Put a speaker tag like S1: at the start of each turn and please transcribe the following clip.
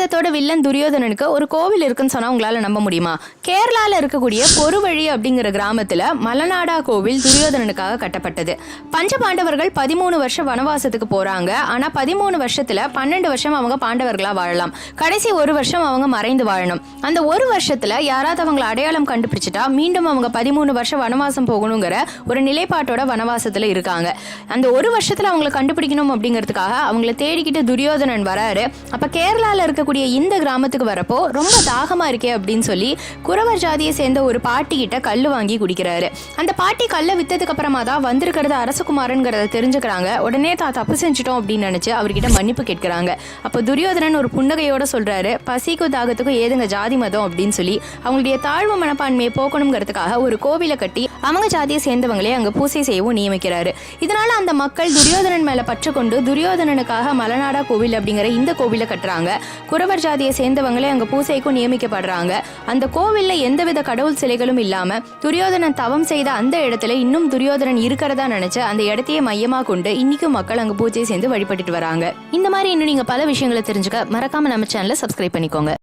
S1: மகாபாரதத்தோட villain துரியோதனனுக்கு ஒரு கோவில் இருக்குன்னு சொன்னா உங்களால நம்ப முடியுமா? கேரளால இருக்கக்கூடிய பொறுவழி அப்படிங்கிற கிராமத்துல மலநாடா கோவில் துரியோதனனுக்காக கட்டப்பட்டது. பஞ்ச பாண்டவர்கள் பதிமூணு வருஷம் வனவாசத்துக்கு போறாங்க. ஆனா பதிமூணு வருஷத்துல பன்னெண்டு வருஷம் அவங்க பாண்டவர்களா வாழலாம். கடைசி ஒரு வருஷம் அவங்க மறைந்து வாழணும். அந்த ஒரு வருஷத்துல யாராவது அவங்களை அடையாளம் கண்டுபிடிச்சிட்டா மீண்டும் அவங்க பதிமூணு வருஷம் வனவாசம் போகணுங்கிற ஒரு நிலைப்பாட்டோட வனவாசத்துல இருக்காங்க. அந்த ஒரு வருஷத்துல அவங்களை கண்டுபிடிக்கணும் அப்படிங்கிறதுக்காக அவங்கள தேடிக்கிட்டு துரியோதனன் வராரு. அப்ப கேரளால இருக்கக்கூடிய இந்த கிராமத்துக்கு வரப்போ ரொம்ப தாகமா இருக்கே அப்படின்னு சொல்லி குறவர் ஜாதியை சேர்ந்த ஒரு பாட்டி கிட்ட கல் வாங்கி குடிக்கிறாரு. அந்த பாட்டி கல்லை வித்ததுக்கு அப்புறமா தான் வந்திருக்கிறது அரசகுமாரன்கிறத தெரிஞ்சுக்கிறாங்க. உடனே தான் தப்பு செஞ்சுட்டோம் அப்படின்னு நினைச்சு அவர்கிட்ட மன்னிப்பு கேட்கிறாங்க. அப்போ துரியோதனன் ஒரு புன்னகையோட சொல்றாரு பசிக்கும் தாகத்துக்கும் ஏதுங்க ஜாதி மதம்? அப்படின்னு சொல்லி அவங்களுடைய தாழ்வு மனப்பான்மையை போக்கணுங்கிறதுக்காக ஒரு கோவிலை கட்டி அவங்க ஜாதியை சேர்ந்தவங்களே அங்க பூசை செய்யவும் நியமிக்கிறாரு. இதனால அந்த மக்கள் துரியோதனன் மேல பற்று கொண்டு துரியோதனனுக்காக மலநாடா கோவில் அப்படிங்கிற இந்த கோவிலை கட்டுறாங்க. குறவர் ஜாதியை சேர்ந்தவங்களே அங்க பூசைக்கும் நியமிக்கப்படுறாங்க. அந்த கோவில்ல எந்தவித கடவுள் சிலைகளும் இல்லாம துரியோதனன் தவம் செய்த அந்த இடத்துல இன்னும் துரியோதனன் இருக்கிறதா நினைச்சு அந்த இடத்தையே மையமா கொண்டு இன்னைக்கும் மக்கள் அங்க பூஜை சேர்ந்து வழிபட்டுட்டு வராங்க. இந்த மாதிரி இன்னும் நீங்க பல விஷயங்களை தெரிஞ்சுக்க மறக்காம நம்ம சேனலை சப்ஸ்கிரைப் பண்ணிக்கோங்க.